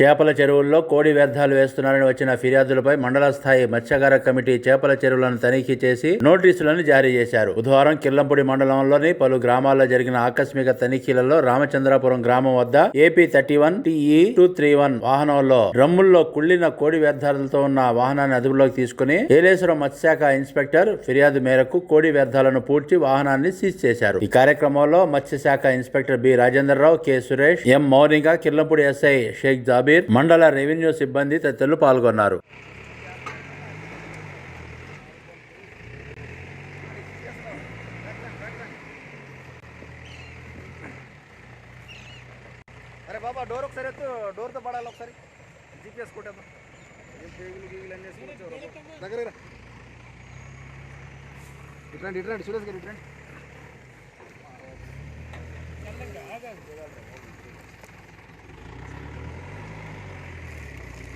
చేపల చెరువుల్లో కోడి వ్యర్థాలు వేస్తున్నారని వచ్చిన ఫిర్యాదులపై మండల స్థాయి మత్స్యకార కమిటీ చేపల చెరువులను తనిఖీ చేసి నోటీసులను జారీ చేశారు. బుధవారం కిల్లంపూడి మండలంలోని పలు గ్రామాల్లో జరిగిన ఆకస్మిక తనిఖీలలో రామచంద్రాపురం గ్రామం వద్ద AP thirty one T E two three one వాహనంలో డ్రమ్ముల్లో కుళ్ళిన కోడి వ్యర్థాలతో ఉన్న వాహనాన్ని అదుపులోకి తీసుకుని ఏలేశ్వరం మత్స్యశాఖ ఇన్స్పెక్టర్ ఫిర్యాదు మేరకు కోడి వ్యర్థాలను పూడ్చి వాహనాన్ని సీజ్ చేశారు. ఈ కార్యక్రమంలో మత్స్యశాఖ inspector B Rajendrarao K Suresh M Mounika Killampudi SI Shaik Jabir మండల రెవెన్యూ సిబ్బంది తదితరులు పాల్గొన్నారు. అరే బాబా డోర్ ఒకసారి ఎత్తు. డోర్తో పడాలి ఒకసారి. జీపీఎస్ కొట్టేద్దాం. ఏం పేగులు గీగులు అన్నీ వేసుకొని దగ్గర ఇట్రండి ఇట్రండి సురేష్ గారు ఇట్రండి